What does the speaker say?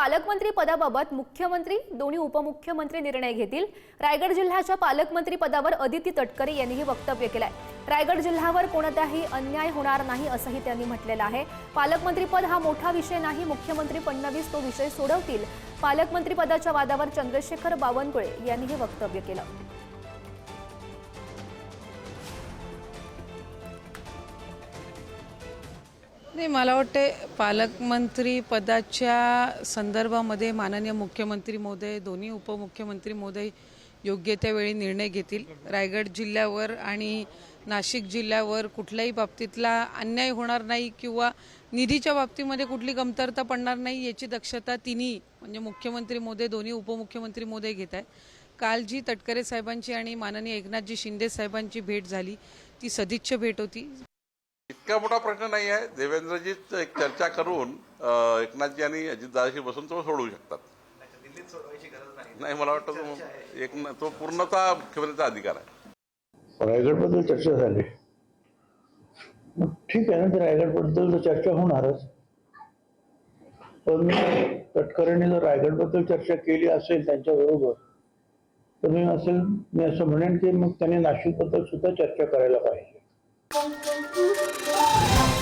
पालकमंत्री पदाबाबत मुख्यमंत्री दोन्ही उपमुख्यमंत्री निर्णय घेतील. रायगड जिल्ह्याच्या पालकमंत्री पदावर अदिती तटकरे यांनीही वक्तव्य केलंय. रायगड जिल्ह्यावर कोणताही अन्याय होणार नाही असंही त्यांनी म्हटलेलं आहे. पालकमंत्रीपद हा मोठा विषय नाही मुख्यमंत्री फडणवीस तो विषय सोडवतील. पालकमंत्रीपदाच्या वादावर चंद्रशेखर बावनकुळे यांनीही वक्तव्य केलं. नाही मला वाटते पालकमंत्री पदाच्या संदर्भामध्ये माननीय मुख्यमंत्री महोदय दोन्ही उपमुख्यमंत्री महोदय योग्य त्यावेळी निर्णय घेतील. रायगड जिल्ह्यावर आणि नाशिक जिल्ह्यावर कुठल्याही बाबतीतला अन्याय होणार नाही किंवा निधीच्या बाबतीमध्ये कुठली कमतरता पडणार नाही याची दक्षता तिन्ही म्हणजे मुख्यमंत्री महोदय दोन्ही उपमुख्यमंत्री महोदय घेत आहेत. काल जी तटकरे साहेबांची आणि माननीय एकनाथजी शिंदे साहेबांची भेट झाली ती सदिच्छ भेट होती. इतका मोठा प्रश्न नाही आहे. देवेंद्रजीच एक चर्चा करून एकनाथजी आणि अजितदादाशी बसून तो सोडवू शकतात. नाही मला वाटतं तो एक तो पूर्णतः मुख्यमंत्र्यांचा अधिकार आहे. रायगडबद्दल चर्चा झाली. मग ठीक आहे ना ते रायगडबद्दल तर चर्चा होणारच. पण तटकरेंनी जर रायगडबद्दल चर्चा केली असेल त्यांच्याबरोबर तर मी असेल मी असं म्हणेन की मग त्यांनी नाशिकबद्दल सुद्धा चर्चा करायला पाहिजे. Thank you.